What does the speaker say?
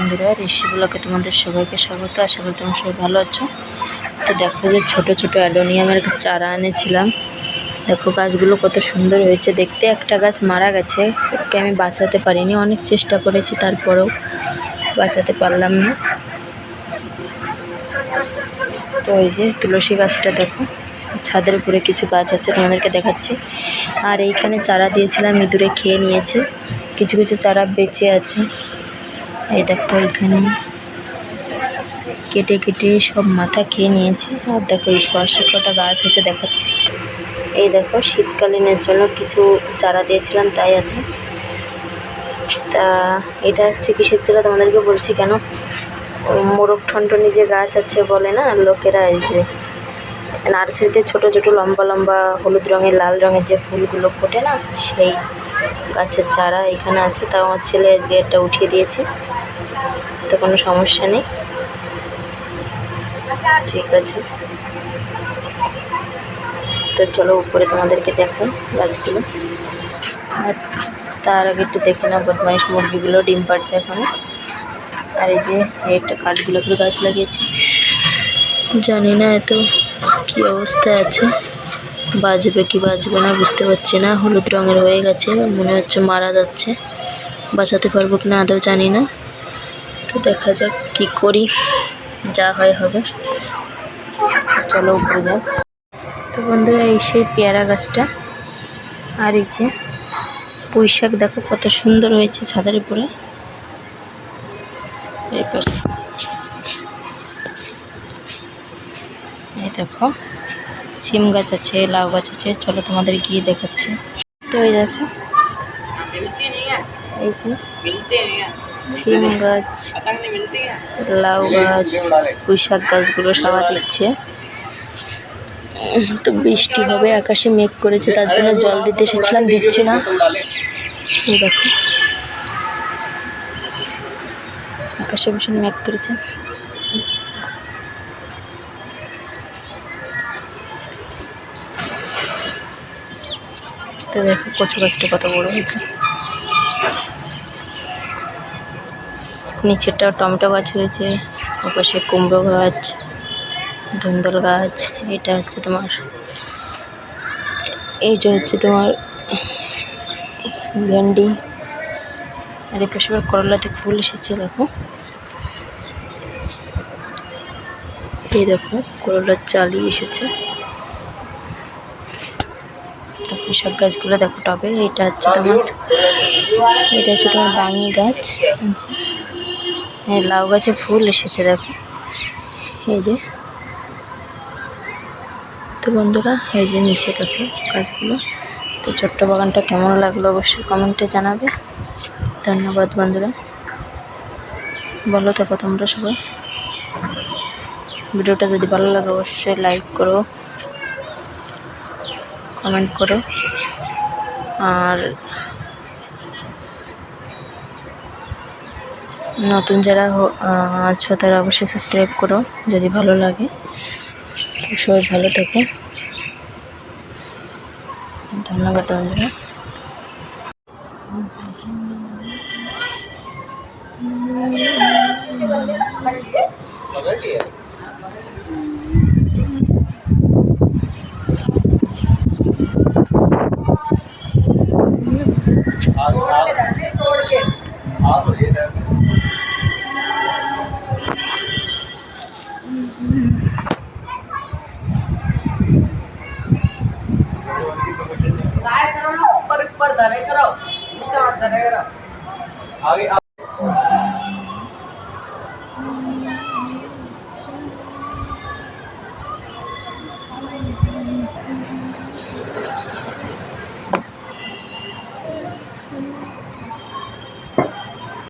বন্ধুরা ঋষিগুলোকে তোমাদের সবাইকে স্বাগত। আশা করি তোমরা সবাই ভালো আছো। তো দেখো যে ছোট ছোট অ্যালোনিয়ামের চারা এনেছিলাম। দেখো গাছগুলো কত সুন্দর হয়েছে। দেখতে একটা গাছ মারা গেছে। ওকে আমি বাঁচাতে পারিনি। অনেক চেষ্টা করেছি, তারপরেও বাঁচাতে পারলাম না। তো ওই যে তুলসী গাছটা দেখো। ছাদের উপরে কিছু গাছ আছে, তোমাদেরকে দেখাচ্ছি। আর এইখানে চারা দিয়েছিলাম, ইঁদুরে খেয়ে নিয়েছে। কিছু কিছু চারা বেঁচে আছে। এই দেখো এখানে কেটে কেটে সব মাথা খেয়ে নিয়েছে। আর দেখো এই পাশে কটা গাছ আছে দেখাচ্ছি। এই দেখো শীতকালীনের জন্য কিছু চারা দিয়েছিলাম, তাই আছে। তা এটা হচ্ছে কিসের চারা তোমাদেরকে বলছি কেন? মোরগ ঠনটনি যে গাছ আছে বলে না লোকেরা, এই যে নার্সারিতে ছোট ছোট লম্বা লম্বা হলুদ রঙের, লাল রঙের যে ফুলগুলো ফোটে না, সেই গাছের চারা এখানে আছে। তাও আমার ছেলে আজকে এটা উঠিয়ে দিয়েছে। তো কোনো সমস্যা নেই। ঠিক আছে। তো চলো উপরে তোমাদেরকে দেখো গাছগুলো। আর তার আগে একটু দেখে নাও বদমাইশ মুরগিগুলো, ডিম পাড়ছে এখন। আর এই যে একটা কাঠগুলোকে গাছ লাগিয়েছে। জানি না এত কি অবস্থা আছে। বাজবে কি বাজবে না বুঝতে পারছি না। হলুদ রঙের হয়ে গেছে, মনে হচ্ছে মারা যাচ্ছে। বাঁচাতে পারব কি না আদৌ জানি না। তো দেখা যাক কি করি, যা হয় হবে। চলো উপরে যাও। তো বন্ধুরা, এই সেই পেয়ারা গাছটা, আর এই যে পুঁই দেখো কত সুন্দর হয়েছে ছাদের উপরে। এই পাশে এই দেখো, সিম গাছ আছে, লাউ গাছ আছে, চলো তোমাদের গিয়ে দেখাচ্ছে। তো এই দেখো, এই যে সিম গাছ, লাউ গাছ, পুঁইশাক গাছগুলো সাবা দিচ্ছে। তো বৃষ্টি হবে, আকাশে মেঘ করেছে, তার জন্য জল দিতে এসেছিলাম, দিচ্ছি না। দেখো। আকাশে ভীষণ মেঘ করেছে। তো দেখো, কচু গাছটা কত বড় হয়েছে। নিচেরটাও টমেটো গাছ হয়েছে, ওপাশে কুমড়ো গাছ, ধুন্দল গাছ, এটা হচ্ছে তোমার, এইটা হচ্ছে তোমার ভেন্ডি, আর এপাশে আবার করলাতে ফুল এসেছে, দেখো। এই দেখো, করলার চালি এসেছে। তারপর সব গাছগুলো দেখো টবে, এটা হচ্ছে তোমার, এটা হচ্ছে তোমার বাঙি গাছ হ্যাঁ লাউ গাছে ফুল এসেছে, দেখো। এই যে। তো বন্ধুরা, এই যে নিচে দেখো গাছগুলো। তো ছোট্ট বাগানটা কেমন লাগল অবশ্যই কমেন্টে জানাবে। ধন্যবাদ বন্ধুরা। বলো দেখো তোমরা সবাই। ভিডিওটা যদি ভালো লাগে অবশ্যই লাইক করো, কমেন্ট করো। আর নতুন যারা আছো তারা অবশ্যই সাবস্ক্রাইব করো, যদি ভালো লাগে। সবাই ভালো থেকো। ধন্যবাদ, বন্ধুরা। आगे आप